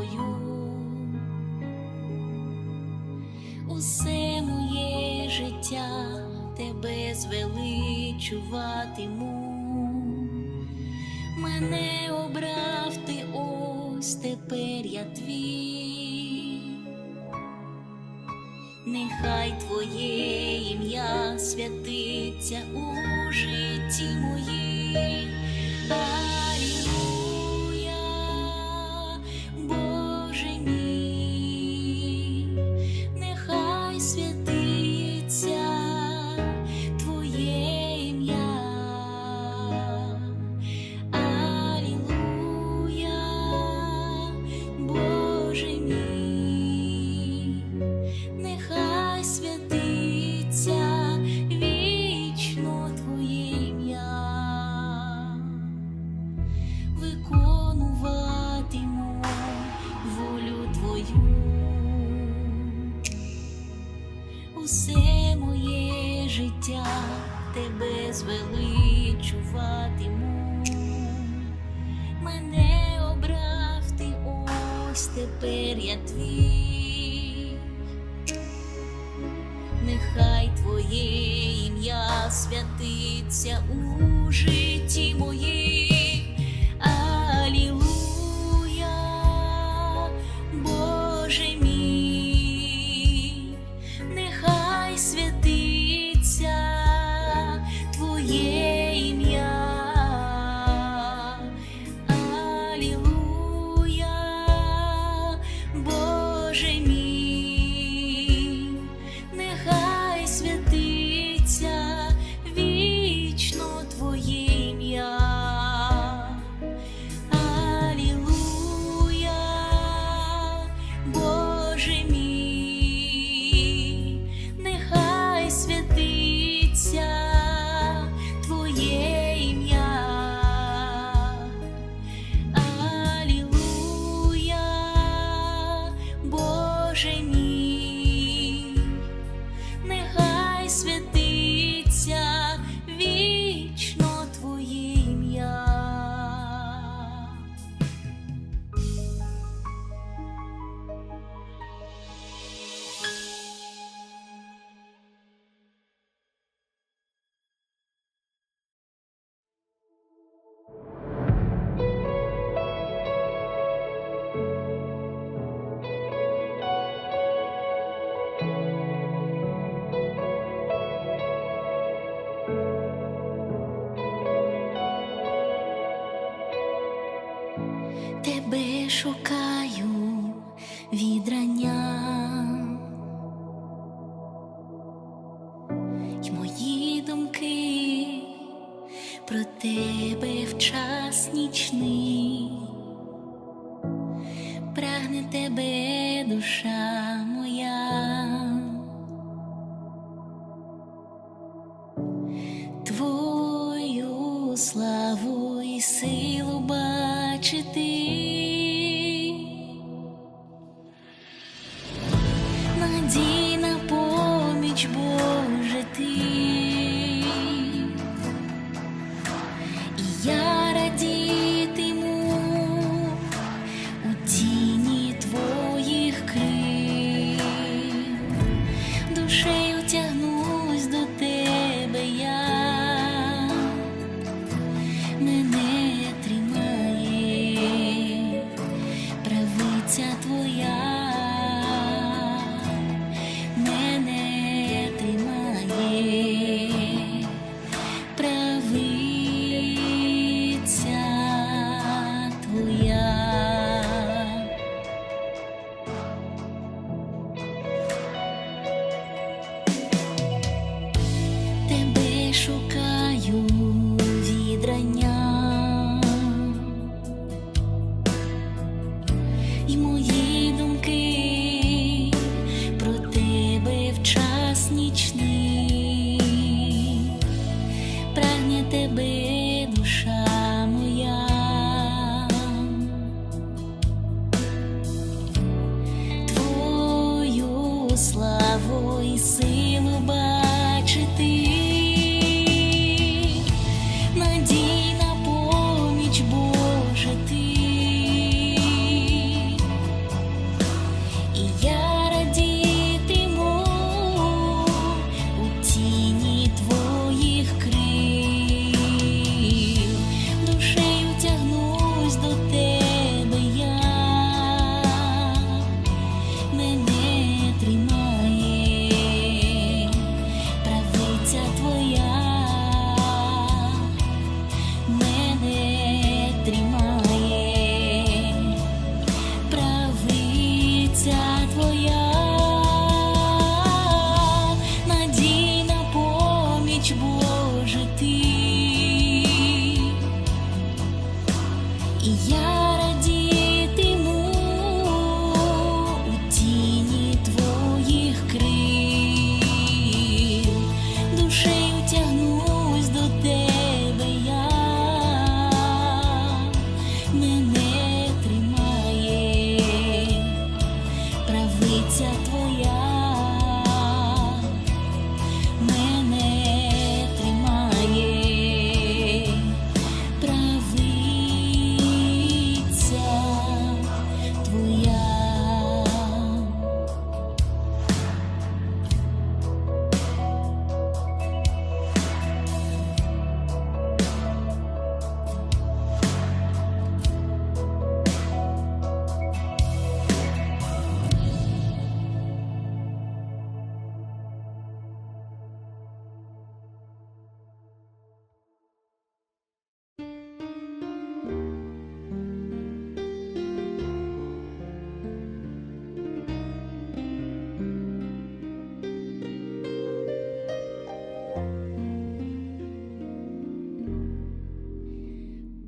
тобою, усе моє життя тебе звеличуватиму, мене обрав ти ось тепер я твій, нехай твоє ім'я святиться у житті моїй. machucar.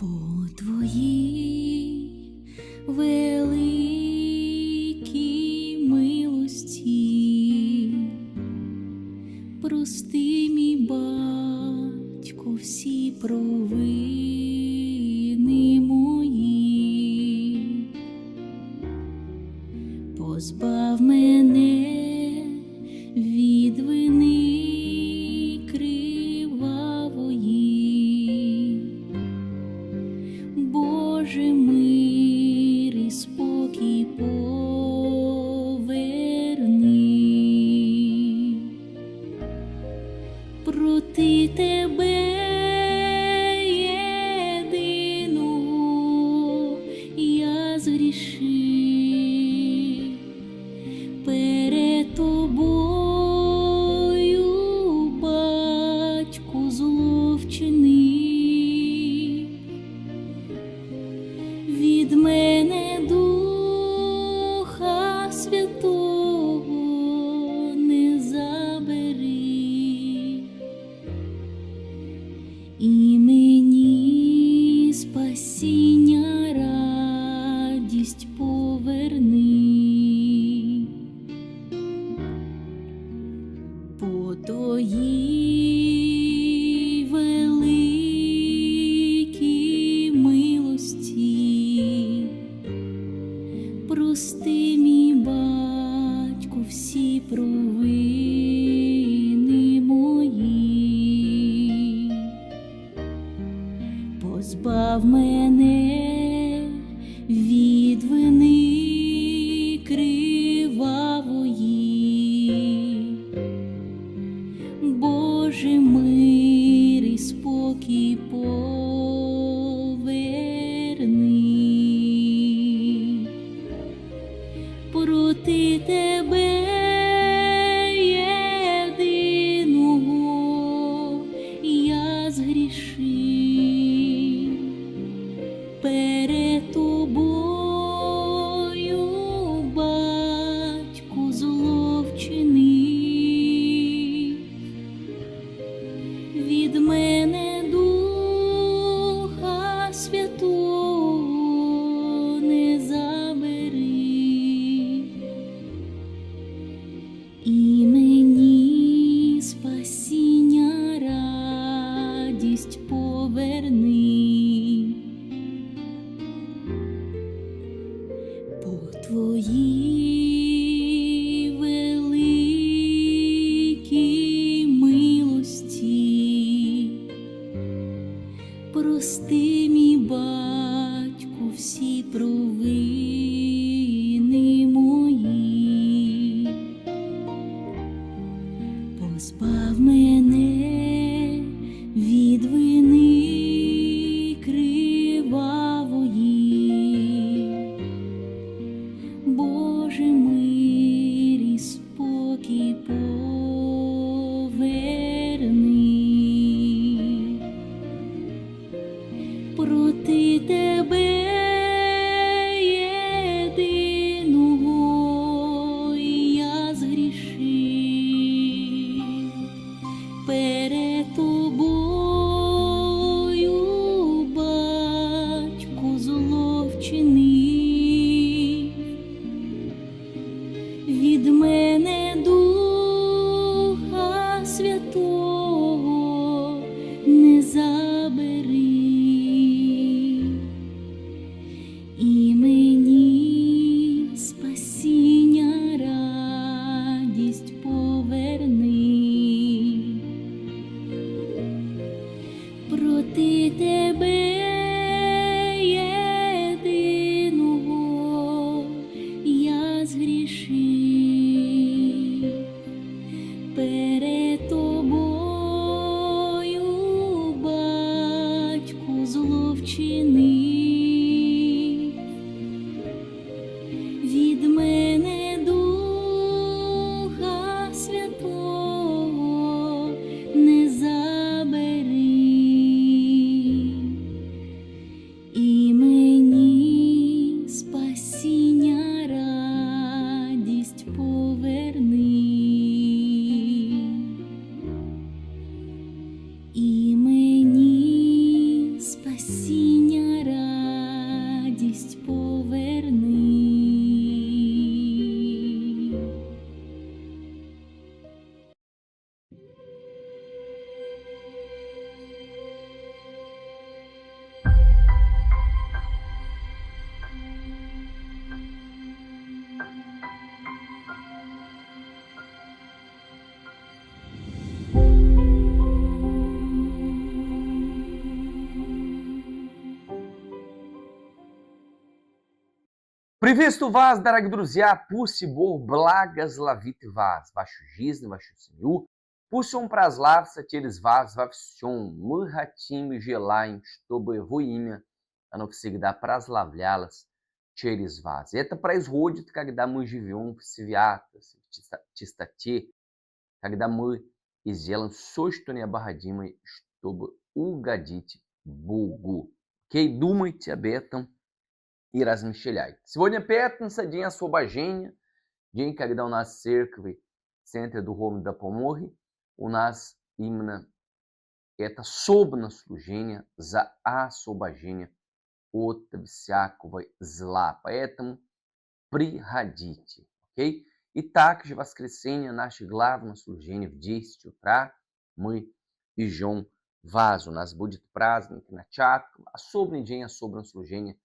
По твоїй великій tu. Позбав мене від вини Приветствую вас, дорогие друзья! Пусть Бог благословит вас, вашу жизнь, вашу семью. Пусть Он прославится через вас во всем. Мы хотим и желаем, чтобы Его имя, оно всегда прославлялось через вас. Это происходит, когда мы живем в святости, в чисто- чистоте, когда мы и сделаем все, что необходимо, чтобы угодить Богу. Окей? Думайте об этом и размышляйте. Сегодня пятница, день освобождения, день, когда у нас в церкви, в Центре Духовной Допомоги, у нас именно это особенное служение за освобождение от всякого зла. Поэтому приходите, окей? И также в воскресенье наше главное служение в 10 утра мы идем вас. У нас будет праздник на чатку, особенный день, особенное служение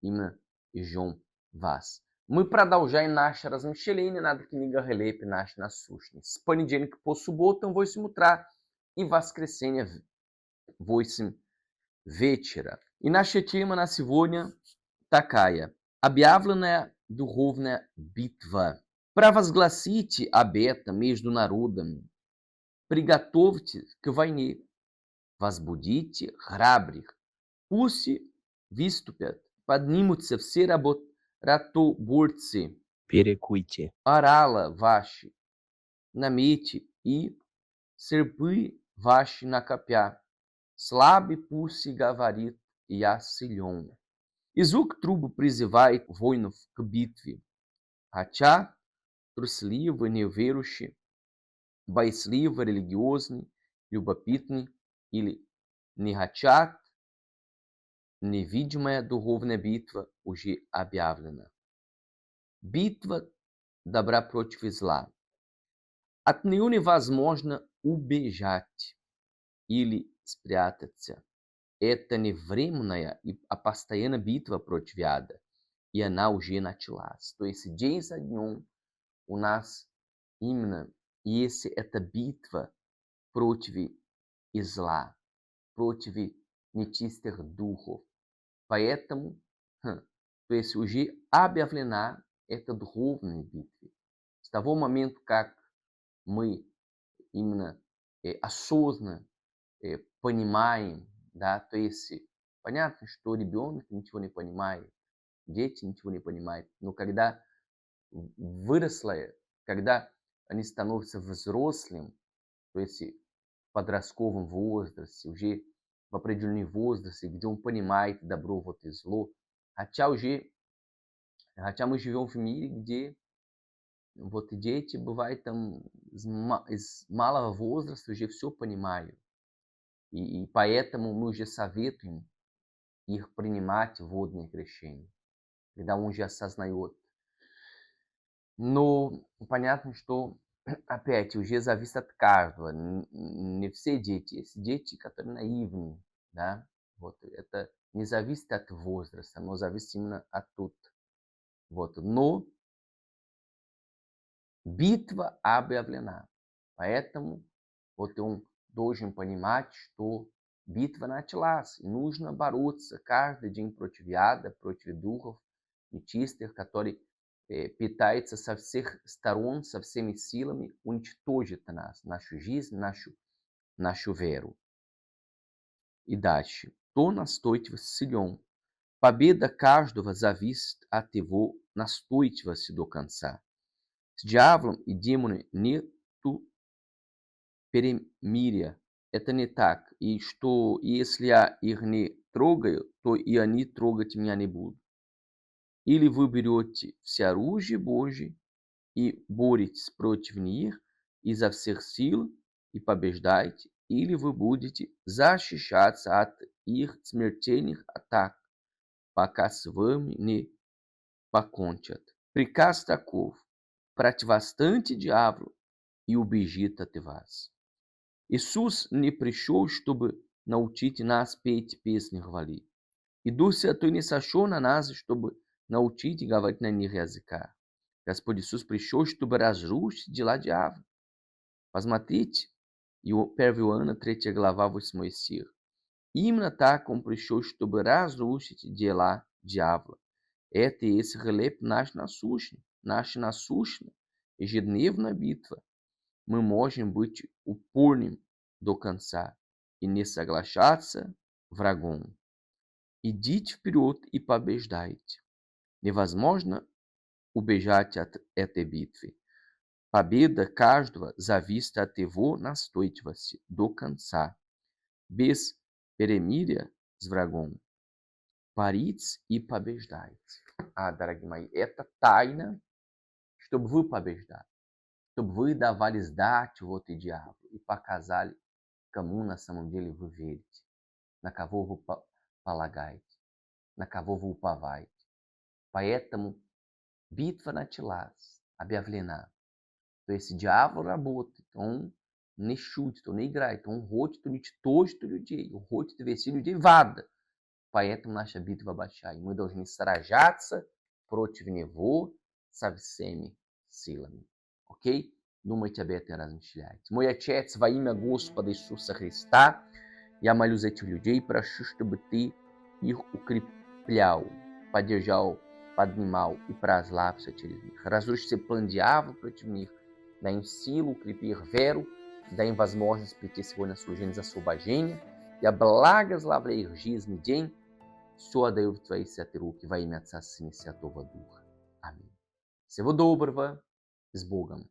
именно идем вас. Мы продолжаем наше размышление над книгой Глеб наш насущный. С понедельника по субботу в 8 утра и в воскресенье в 8 вечера. И наша тема на сегодня такая. Объявленная духовная битва. Провозгласите обета между народами. Приготовьте к войне. Возбудите храбрых. Пусть выступят, поднимутся все работ- ратоборцы. Перекуйте. орала ваши на мете и серпы ваши на копья. Слабый пусть говорит, я силен. И звук трубы призывает воинов к битве. Хотя трусливый, неверующий, боязливый, религиозный, любопытный или не хотят, невидимая духовная битва уже объявлена. Битва добра против зла. От нее невозможно убежать или спрятаться. это не временная, а постоянная битва против яда. И она уже началась. То есть день за днем у нас именно если эта битва против зла, против нечистых духов. Поэтому, хм, то есть уже объявлена эта духовная битва. С того момента, как мы именно э, осознанно э, понимаем, да, то есть понятно, что ребенок ничего не понимает, дети ничего не понимают, но когда вырослые, когда они становятся взрослым, то есть в подростковом возрасте, уже в определенном возрасте, где он понимает добро вот и зло, хотя уже, хотя мы живем в мире, где вот дети, бывает там из, ма- из малого возраста уже все понимают. И, и поэтому мы уже советуем их принимать водное крещение, когда он уже осознает. Но понятно, что опять уже зависит от каждого. Не все дети. Есть дети, которые наивны, да. Вот это не зависит от возраста, но зависит именно от тут. Вот. Но битва объявлена. Поэтому вот он должен понимать, что битва началась. И нужно бороться каждый день против яда, против духов нечистых, которые э, питаются со всех сторон, со всеми силами, уничтожить нас, нашу жизнь, нашу, нашу веру. И дальше. То настойчивость силен. Победа каждого зависит от его настойчивости до конца. С дьяволом и демонами нету перемирия. Это не так. И что если я их не трогаю, то и они трогать меня не будут. Или вы берете все оружие Божье и боретесь против них изо всех сил и побеждаете, или вы будете защищаться от их смертельных атак, пока с вами не покончат. Приказ таков: противостаньте дьяволу, и убежит от вас. Иисус не пришел, чтобы научить нас петь песни хвали. И Дух Святой не сошел на нас, чтобы научить говорить на них языка. Господь Иисус пришел, чтобы разрушить дела дьявола. Посмотрите, Ио- 1 Иоанна 3 глава 8 стих. Именно так Он пришел, чтобы разрушить дела дьявола. Это и есть хлеб наш насущный, наша насущная ежедневная битва. Мы можем быть упорным до конца и не соглашаться врагом. Идите вперед и побеждайте. Невозможно убежать от этой битвы. Победа каждого зависит от его настойчивости до конца. Без перемирия с врагом. Боритесь и побеждайте. А, дорогие мои, это тайна, чтобы вы побеждали. Чтобы вы давали сдачу вот и дьяволу и показали, кому на самом деле вы верите, на кого вы по- полагаете, на кого вы уповаете. Поэтому битва началась, объявлена. То есть дьявол работает, он не шутит, он не играет, он хочет уничтожить людей, он хочет вести людей в ад. Поэтому наша битва большая. И мы должны сражаться против него со всеми силами. Окей? Думайте об этом и размышляйте. Мой Отец, во имя Господа Иисуса Христа, я молю за этих людей, прошу, чтобы Ты их укреплял, поддержал, поднимал и прославился через них. Разруши все план дьявола против них, дай им силу, укрепи их веру, дай им возможность прийти сегодня на служение за освобождение. Я благословляю их жизнь и день. Все отдаю в Твои святые руки во имя Отца, Сына и Святого Духа. Аминь. Всего доброго. С Богом.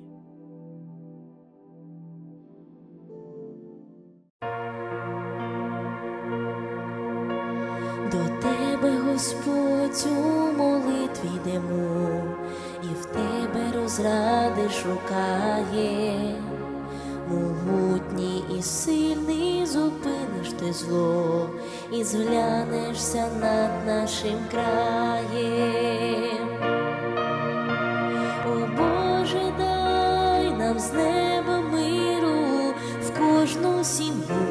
У молитві йдемо, і в тебе розради шукає. Могутній і сильний зупиниш ти зло, і зглянешся над нашим краєм. О Боже, дай нам з неба миру в кожну сім'ю,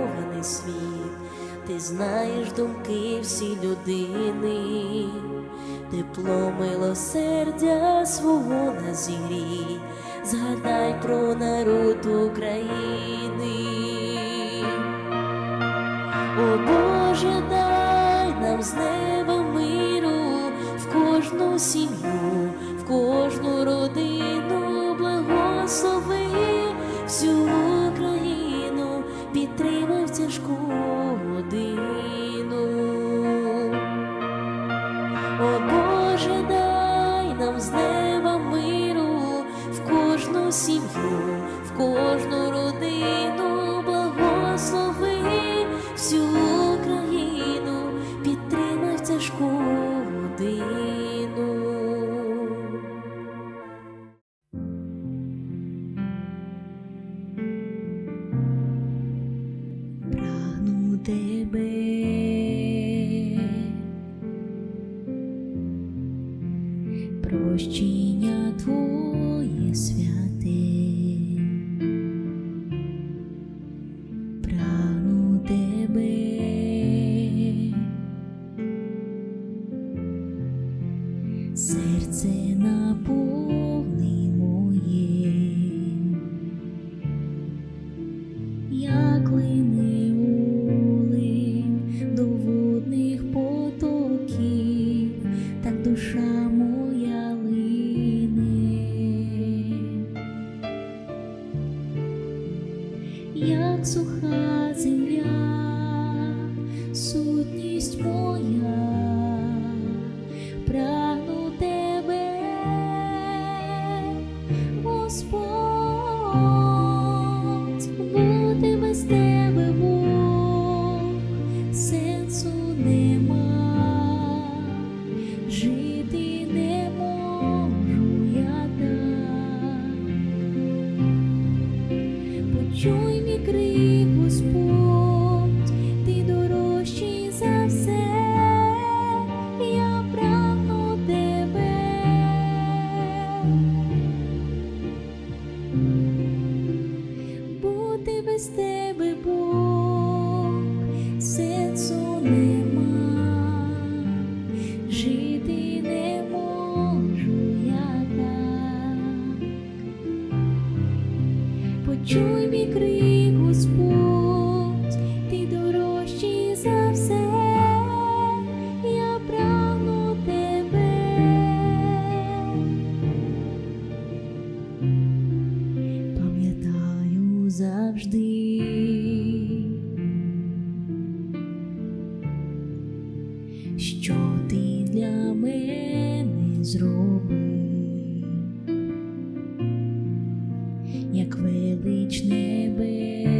світ, ти знаєш думки всі людини, тепло милосердя свого на зігрій, згадай про народ України. О Боже, дай нам з неба миру в кожну сім'ю, в кожну родину благослови всю Боже, дай нам з неба миру в кожну сім'ю, в кожну родину як лине як велич небес.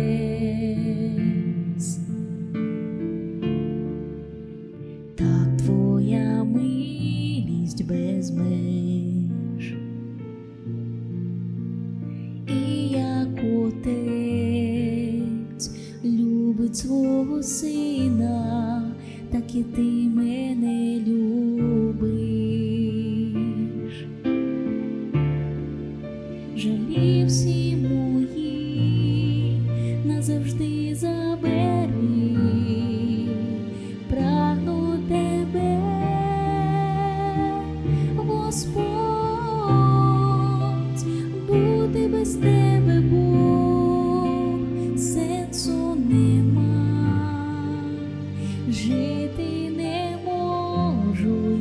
жити не можу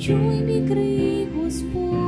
почуй мій крик, Господь.